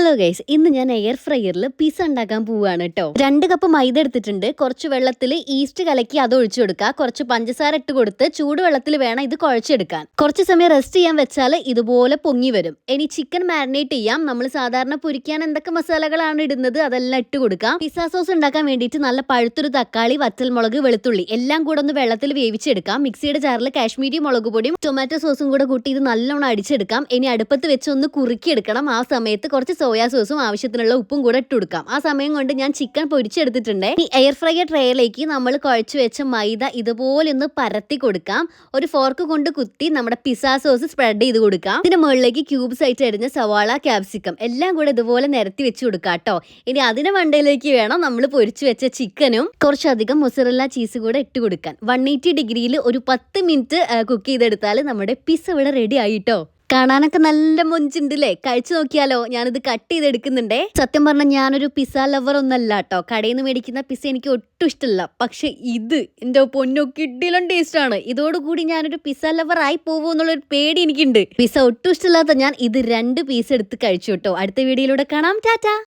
Hello guys ഇന്ന് ഞാൻ air ഫ്രയറിൽ pizza ഉണ്ടാക്കാൻ പോവുകയാണ് കേട്ടോ രണ്ട് കപ്പ് മൈദ എടുത്തിട്ടുണ്ട്. കുറച്ച് വെള്ളത്തിൽ ഈസ്റ്റ് കലക്കി അത് ഒഴിച്ചു കൊടുക്കുക കുറച്ച് പഞ്ചസാര ഇട്ട് കൊടുത്ത് ചൂടുവെള്ളത്തിൽ വേണം ഇത് കുഴച്ചെടുക്കാൻ. കുറച്ച് സമയം റെസ്റ്റ് ചെയ്യാൻ വെച്ചാൽ ഇതുപോലെ പൊങ്ങി വരും. ഇനി ചിക്കൻ മാരിനേറ്റ് ചെയ്യാം. നമ്മൾ സാധാരണ പൊരിക്കാൻ എന്തൊക്കെ മസാലകളാണ് ഇടുന്നത് അതെല്ലാം ഇട്ട് കൊടുക്കാം. പിസ സോസ് ഉണ്ടാക്കാൻ വേണ്ടിയിട്ട് നല്ല പഴുത്തൊരു തക്കാളി വറ്റൽമുളക് വെളുത്തുള്ളി എല്ലാം കൂടെ ഒന്ന് വെള്ളത്തിൽ വേവിച്ചെടുക്കാം. മിക്സിയുടെ ജാറിൽ കാശ്മീരി മുളക് പൊടിയും ടൊമാറ്റോ സോസും കൂടെ കൂട്ടി ഇത് നല്ലോണം അടിച്ചെടുക്കാം. ഇനി അടുപ്പത്ത് വെച്ച് ഒന്ന് കുറുക്കിയെടുക്കണം. ആ സമയത്ത് കുറച്ച് സോയാ സോസും ആവശ്യത്തിനുള്ള ഉപ്പും കൂടെ ഇട്ട് കൊടുക്കാം. ആ സമയം കൊണ്ട് ഞാൻ ചിക്കൻ പൊരിച്ചെടുത്തിട്ടുണ്ട്. ഈ എയർ ഫ്രൈ ട്രേയിലേക്ക് നമ്മൾ കുഴച്ചു വെച്ച മൈദ ഇതുപോലെ ഒന്ന് പരത്തി കൊടുക്കാം. ഒരു ഫോർക്ക് കൊണ്ട് കുത്തി നമ്മുടെ പിസ്സ സോസ് സ്പ്രെഡ് ചെയ്ത് കൊടുക്കാം. ഇതിന് മുകളിലേക്ക് ക്യൂബ്സ് ആയിട്ട് അരിഞ്ഞ സവാള ക്യാപ്സിക്കം എല്ലാം കൂടെ ഇതുപോലെ നിരത്തി വെച്ച് കൊടുക്കാം കേട്ടോ ഇനി അതിന് മണ്ടയിലേക്ക് വേണം നമ്മൾ പൊരിച്ചു വെച്ച ചിക്കനും കുറച്ചധികം മൊസറല്ല ചീസ് കൂടെ ഇട്ട് കൊടുക്കാൻ. വൺ എയ്റ്റി ഡിഗ്രിയിൽ ഒരു പത്ത് മിനിറ്റ് കുക്ക് ചെയ്തെടുത്താൽ നമ്മുടെ പിസ്സ ഇവിടെ റെഡി ആയിട്ടോ കാണാനൊക്കെ നല്ല മൊഞ്ചുണ്ട് അല്ലേ കഴിച്ചു നോക്കിയാലോ? ഞാനിത് കട്ട് ചെയ്ത് ചെയ്തെടുക്കുന്നുണ്ടേ. സത്യം പറഞ്ഞാൽ ഞാനൊരു പിസ്സ ലവർ ഒന്നല്ല കേട്ടോ കടയിൽ നിന്ന് മേടിക്കുന്ന പിസ്സ എനിക്ക് ഒട്ടും ഇഷ്ടമല്ല പക്ഷെ ഇത് എന്റെ പൊന്നോ കിഡിലും ടേസ്റ്റ് ആണ്. ഇതോടുകൂടി ഞാനൊരു പിസ്സ ലവർ ആയി പോകുമോ എന്നുള്ളൊരു പേടി എനിക്കുണ്ട്. പിസ്സ ഒട്ടും ഇഷ്ടമില്ലാത്ത ഞാൻ ഇത് രണ്ട് പീസ് എടുത്ത് കഴിച്ചു കേട്ടോ അടുത്ത വീഡിയോയിലൂടെ കാണാം. ടാറ്റാ!